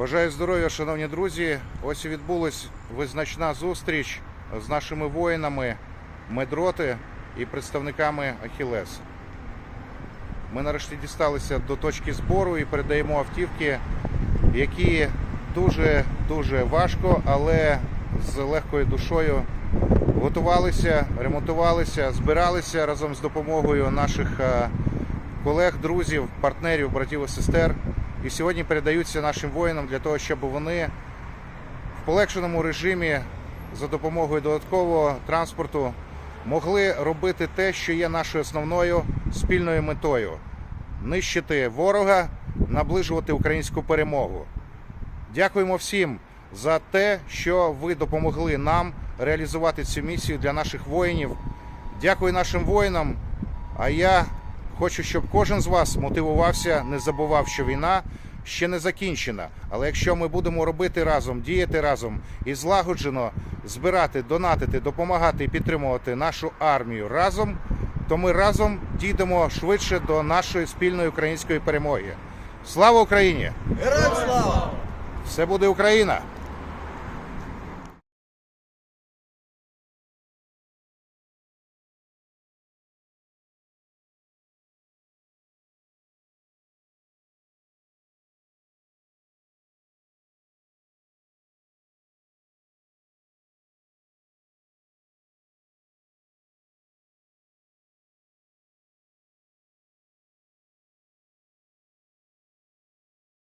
Бажаю здоров'я, шановні друзі. Ось і відбулась визначна зустріч з нашими воїнами медроти і представниками Ахілес. Ми нарешті дісталися до точки збору і передаємо автівки, які дуже дуже важко, але з легкою душою готувалися, ремонтувалися, збиралися разом з допомогою наших е, колег, друзів, партнерів, братів і сестер. І сьогодні передаються нашим воїнам для того, щоб вони в полегшеному режимі за допомогою додаткового транспорту могли робити те, що є нашою основною спільною метою нищити ворога, наближувати українську перемогу. Дякуємо всім за те, що ви допомогли нам реалізувати цю місію для наших воїнів. Дякую нашим воїнам. А я хочу, щоб кожен з вас мотивувався, не забував, що війна ще не закінчена. Але якщо ми будемо робити разом, діяти разом і злагоджено збирати, донатити, допомагати і підтримувати нашу армію разом, то ми разом дійдемо швидше до нашої спільної української перемоги. Слава Україні! Героям слава! Все буде Україна!